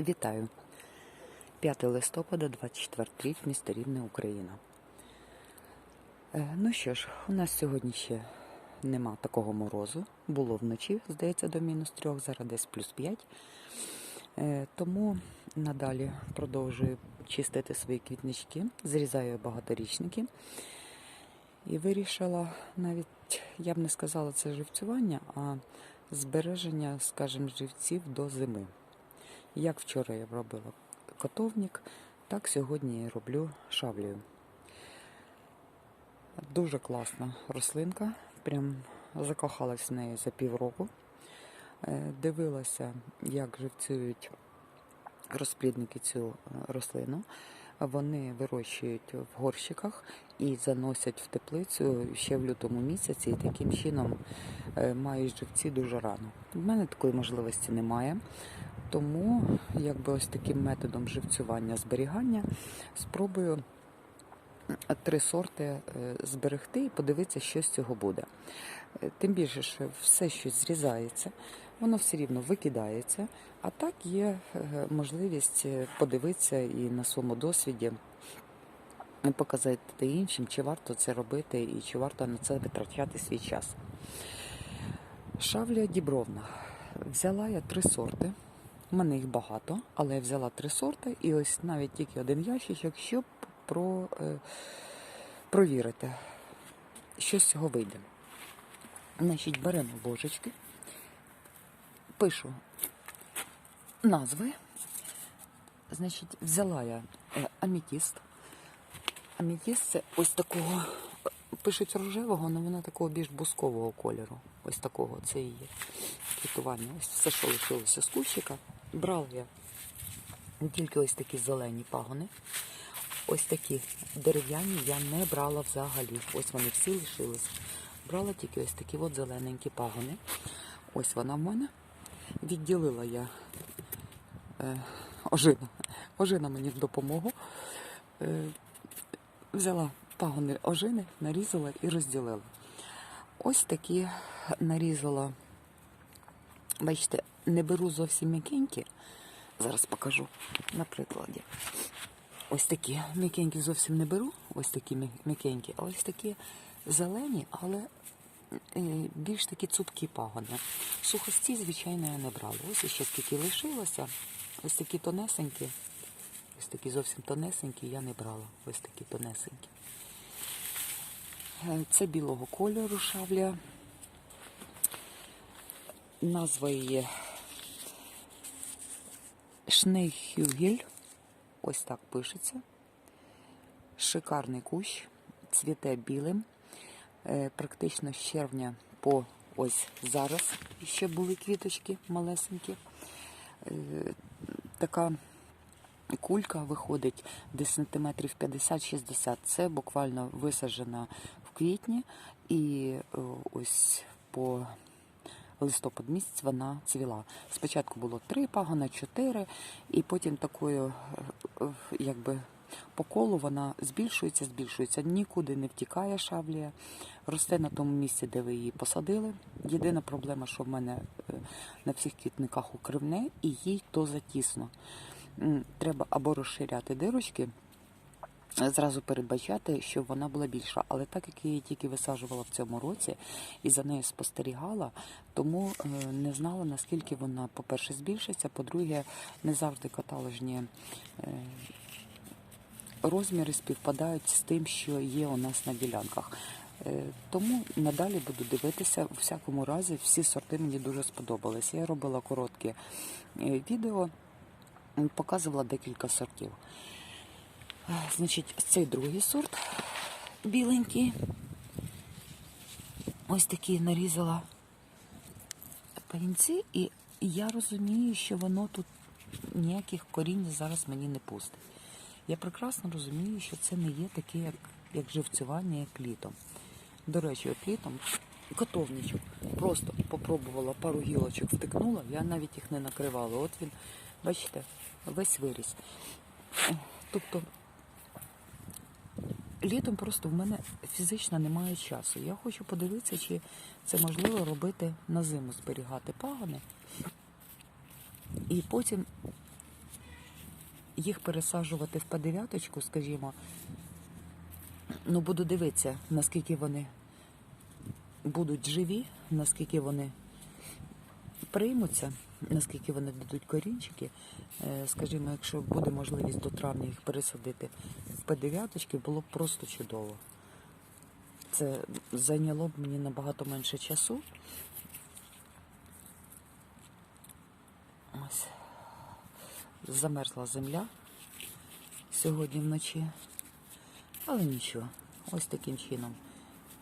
Вітаю! 5 листопада, 24 рік, місто Рівне, Україна. Е, Ну що ж, у нас сьогодні ще нема такого морозу. Було вночі, здається, до мінус трьох, зараз десь плюс 5. Е, Тому надалі продовжую чистити свої квітнички, зрізаю багаторічники. І вирішила навіть, я б не сказала це живцювання, а збереження, скажімо, живців до зими. Як вчора я робила котовник, так сьогодні я роблю шавлею. Дуже класна рослинка, прям закохалась в неї за півроку. Е, Дивилася, як живцюють розплідники цю е, рослину. Вони вирощують в горщиках і заносять в теплицю ще в лютому місяці, і таким чином е, мають живці дуже рано. У мене такої можливості немає. Тому якби ось таким методом живцювання зберігання спробую три сорти е, зберегти і подивитися, що з цього буде. Е, Тим більше, що все щось зрізається, воно все рівно викидається, а так є е, можливість е, подивитися і на своєму досвіді е, показати іншим, чи варто це робити і чи варто на це витрачати свій час. Шавля дібровна. Взяла я три сорти. У мене їх багато, але я взяла три сорти і ось навіть тільки один ящичок, щоб про, е, провірити, що з цього вийде. Значить, беремо ложечки, пишу назви. Значить, взяла я е, амітіст. Амітіст це ось такого, пишуть рожевого, але вона такого більш бускового кольору. Ось такого це є квітування. Ось все, що лишилося з кущика. Брала я тільки ось такі зелені пагони. Ось такі дерев'яні я не брала взагалі. Ось вони всі лишились. Брала тільки ось такі от зелененькі пагони. Ось вона в мене. Відділила я е, ожина. Ожина мені в допомогу. Е, взяла пагони ожини, нарізала і розділила. Ось такі нарізала. Бачите, не беру зовсім м'якенькі. Зараз покажу на прикладі. Ось такі м'якенькі зовсім не беру, ось такі м'я- м'якенькі, а ось такі зелені, але більш такі цупкі пагони. Сухості, звичайно, я не брала. Ось ще скільки лишилося. Ось такі тонесенькі. Ось такі зовсім тонесенькі я не брала. Ось такі тонесенькі. Е, Це білого кольору шавля. Назва її Шнейхюгель. Ось так пишеться. Шикарний кущ, цвіте білим. Е, Практично з червня по ось зараз ще були квіточки малесенькі. Е, Така кулька виходить десь сантиметрів 50-60. Це буквально висаджена в квітні і е, ось по листопад місяць вона цвіла. Спочатку було три пагона, чотири, і потім такою, якби по колу вона збільшується, збільшується, нікуди не втікає шавлія, росте на тому місці, де ви її посадили. Єдина проблема, що в мене е, на всіх квітниках укривне, і їй то затісно. Треба або розширяти дирочки, зразу передбачати, щоб вона була більша. Але так як я її тільки висаджувала в цьому році і за нею спостерігала, тому е, не знала, наскільки вона, по-перше, збільшиться, по-друге, не завжди каталожні е, розміри співпадають з тим, що є у нас на ділянках. Е, Тому надалі буду дивитися. У всякому разі, всі сорти мені дуже сподобалися. Я робила короткі е, відео, показувала декілька сортів. Е, Значить, цей другий сорт біленький. Ось такий нарізала пагінці, і я розумію, що воно тут ніяких корінь зараз мені не пустить. Я прекрасно розумію, що це не є таке, як, як живцювання, як літом. До речі, от літом котовничок. Просто попробувала пару гілочок, втикнула, я навіть їх не накривала. От він, бачите, весь виріс. Тобто літом просто в мене фізично немає часу. Я хочу подивитися, чи це можливо робити на зиму, зберігати пагони. І потім їх пересаджувати в П9, скажімо, ну буду дивитися, наскільки вони будуть живі, наскільки вони приймуться, наскільки вони дадуть корінчики. Е, Скажімо, якщо буде можливість до травня їх пересадити в П9, було б просто чудово. Це зайняло б мені набагато менше часу. Ось. Замерзла земля сьогодні вночі. Але нічого. Ось таким чином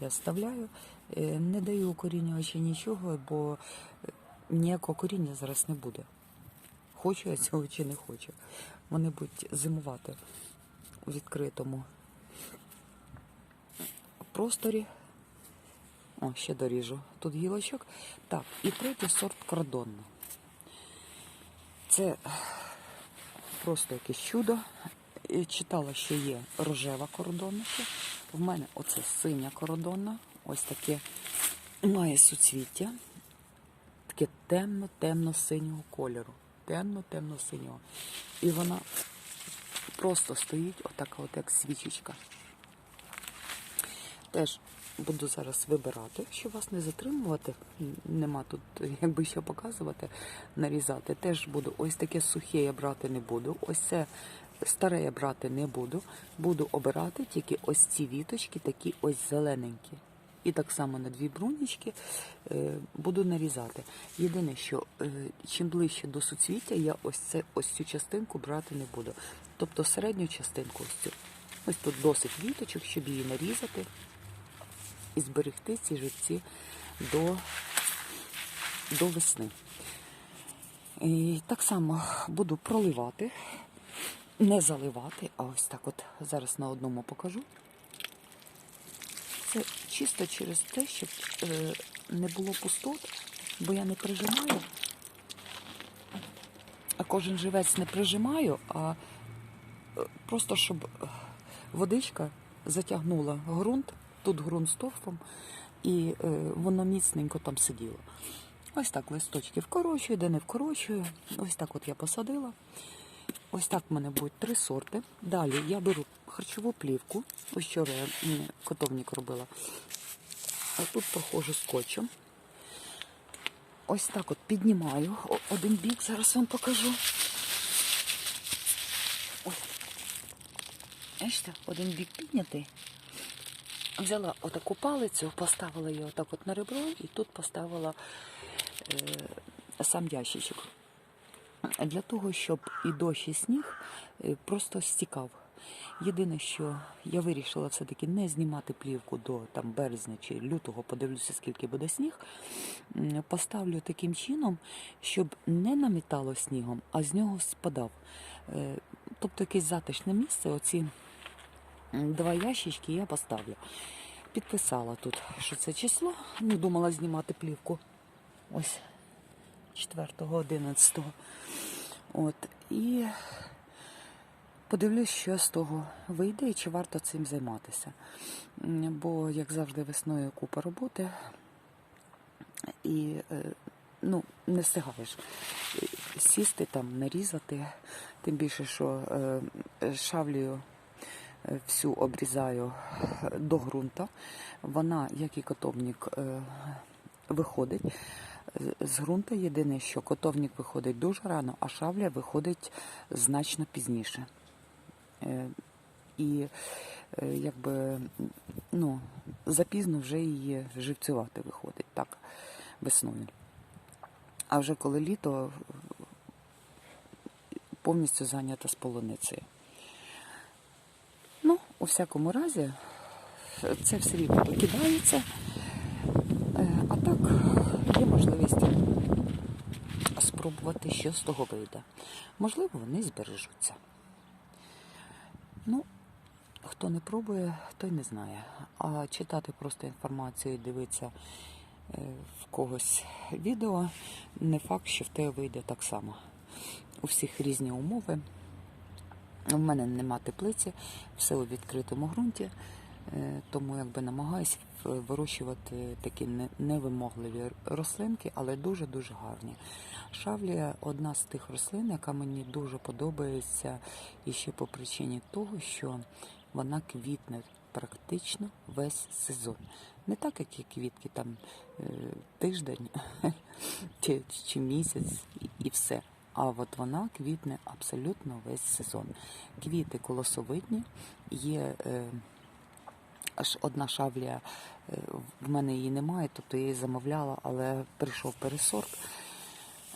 я вставляю. Е, Не даю укорінювача нічого, бо е, ніякого коріння зараз не буде. Хочу я цього чи не хочу. Вони будуть зимувати у відкритому просторі. О, ще доріжу. Тут гілочок. Так, і третій сорт кордонна. Це просто якесь чудо. І Читала, що є рожева кордонна. В мене оце синя кордонна. Ось таке має суцвіття. Таке темно-темно-синього кольору. Темно-темно-синього. І вона просто стоїть отака, от як свічечка. Теж буду зараз вибирати, щоб вас не затримувати. Нема тут, якби що показувати, нарізати. Теж буду ось таке сухе я брати не буду. Ось це старе я брати не буду. Буду обирати тільки ось ці віточки, такі ось зелененькі. І так само на дві брунічки е, буду нарізати. Єдине, що е, чим ближче до суцвіття, я ось це ось цю частинку брати не буду. Тобто середню частинку ось цю. Ось тут досить віточок, щоб її нарізати і зберегти ці живці до, до весни. І так само буду проливати, не заливати, а ось так от зараз на одному покажу. Це чисто через те, щоб е, не було пустот, бо я не прижимаю, а кожен живець не прижимаю, а е, просто щоб е, водичка затягнула ґрунт, тут ґрунт з торфом, і е, воно міцненько там сиділо. Ось так листочки вкорочую, де не вкорочую. Ось так от я посадила. Ось так в мене будуть три сорти. Далі я беру харчову плівку. Ось вчора я котовник робила. А тут проходжу скотчем. Ось так от піднімаю один бік, зараз вам покажу. Ось. Бачите, один бік піднятий. Взяла отаку палицю, поставила її отак от на ребро і тут поставила е, сам ящичок. Для того, щоб і дощ, і сніг е, просто стікав. Єдине, що я вирішила все-таки не знімати плівку до там, березня чи лютого, подивлюся, скільки буде сніг. Поставлю таким чином, щоб не намітало снігом, а з нього спадав. Е, Тобто якесь затишне місце, оці два ящички я поставлю. Підписала тут, що це число. Не думала знімати плівку. Ось 4.11. От. І подивлюсь, що з того вийде і чи варто цим займатися. Бо, як завжди, весною купа роботи. І е, ну, не встигаєш е, сісти там, нарізати. Тим більше, що е, шавлею е, всю обрізаю до ґрунта. Вона, як і котовник, е, виходить з- ґрунта. Єдине, що котовник виходить дуже рано, а шавля виходить значно пізніше. Е, І е, якби ну, запізно вже її живцювати виходить так весною. А вже коли літо повністю зайнята з полуницею. У всякому разі, це все рівно викидається. Е, А так є можливість спробувати, що з того вийде. Можливо, вони збережуться. Ну, хто не пробує, той не знає. А читати просто інформацію і дивитися е, в когось відео, не факт, що в тебе вийде так само. У всіх різні умови. У мене нема теплиці, все у відкритому ґрунті. Е, Тому якби намагаюся вирощувати такі невимогливі рослинки, але дуже-дуже гарні. Шавлія одна з тих рослин, яка мені дуже подобається, і ще по причині того, що вона квітне практично весь сезон. Не так, як і квітки там е, тиждень чи, місяць і все. А от вона квітне абсолютно весь сезон. Квіти колосовидні, є е, аж одна шавлія, е, в мене її немає, тобто я її замовляла, але прийшов пересорт.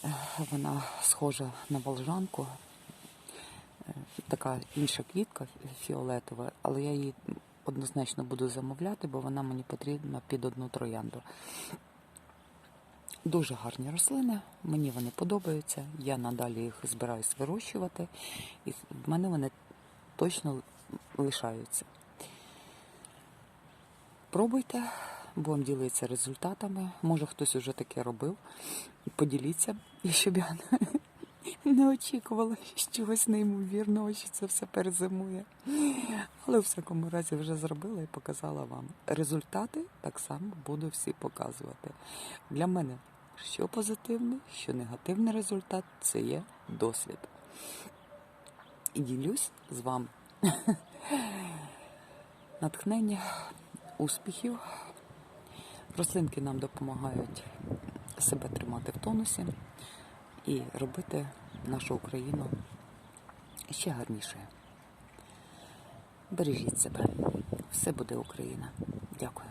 Е, Вона схожа на волжанку, Е, така інша квітка фіолетова, але я її однозначно буду замовляти, бо вона мені потрібна під одну троянду. Дуже гарні рослини, мені вони подобаються. Я надалі їх збираюсь вирощувати, і в мене вони точно лишаються. Пробуйте, будемо ділитися результатами. Може хтось уже таке робив. Поділіться, і щоб я не очікувала чогось неймовірного, що це все перезимує. Але в всякому разі вже зробила і показала вам. Результати так само буду всі показувати. Для мене що позитивний, що негативний результат це є досвід. І ділюсь з вами натхнення, успіхів. Рослинки нам допомагають себе тримати в тонусі і робити нашу Україну ще гарнішою. Бережіть себе. Все буде Україна. Дякую.